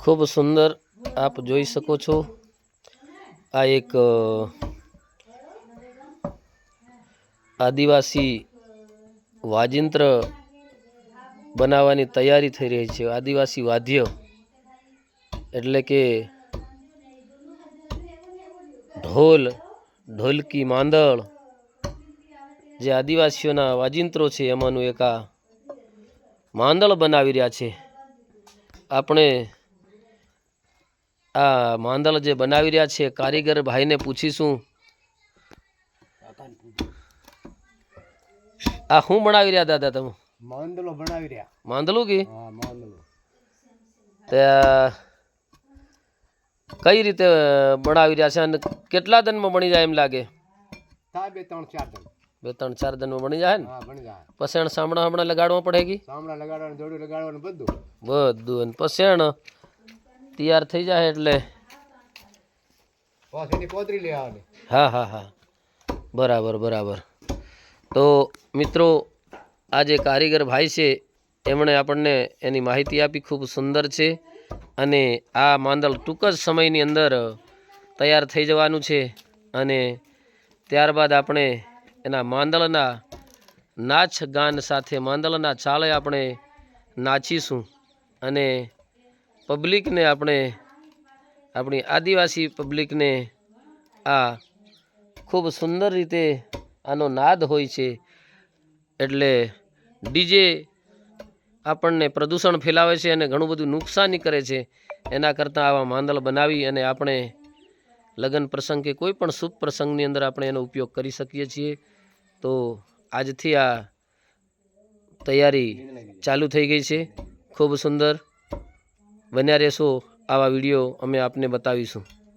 ખૂબ સુંદર આપ જોઈ શકો છો. આ એક આદિવાસી વાજિંત્ર બનાવવાની તૈયારી થઈ રહી છે. આદિવાસી વાદ્ય એટલે કે ઢોલ, ઢોલકી, માંદળ જે આદિવાસીઓના વાજિંત્રો છે, એમાંનું એક આ માંદળ બનાવી રહ્યા છે. આપણે આ માંદલ જે બનાવી રહ્યા છે કારીગર ભાઈને પૂછીશું. આ શું બનાવી રહ્યા દાદા તમે? માંદલો બનાવી રહ્યા. માંદલું કે? તે કઈ રીતે બનાવી રહ્યા છે અને કેટલા દિનમાં બની જાય એમ લાગે? બે ત્રણ ચાર જણ બે ત્રણ ચાર દિનમાં બની જાય ને? પસેણ સામણા હમણાં લગાડવા પડે કે? સામણા લગાડવાનું જોડું લગાડવાનું બધું. બધું. અને પસેણ તૈયાર થઈ જાય એટલે પોતરી લે હા હા હા. બરાબર બરાબર. તો મિત્રો આ જે કારીગર ભાઈ છે એમણે આપણને એની માહિતી આપી ખૂબ સુંદર છે. અને આ માંદલ ટૂંક જ સમયની અંદર તૈયાર થઈ જવાનું છે. અને ત્યારબાદ આપણે એના માંદળના નાચ ગાન સાથે માંદળના ચાળે આપણે નાચીશું અને પબ્લિકને આપણે, આપણી આદિવાસી પબ્લિકને આ ખૂબ સુંદર રીતે આનો નાદ હોય છે. એટલે ડીજે આપણને પ્રદૂષણ ફેલાવે છે અને ઘણું બધું નુકસાની કરે છે. એના કરતાં આવા માંદલ બનાવી અને આપણે લગ્ન પ્રસંગ કે કોઈ પણ શુભ પ્રસંગની અંદર આપણે એનો ઉપયોગ કરી શકીએ છીએ. તો આજથી આ તૈયારી ચાલુ થઈ ગઈ છે. ખૂબ સુંદર. બન્યા રહેશો આવા વીડિયો અમે આપને બતાવીશું.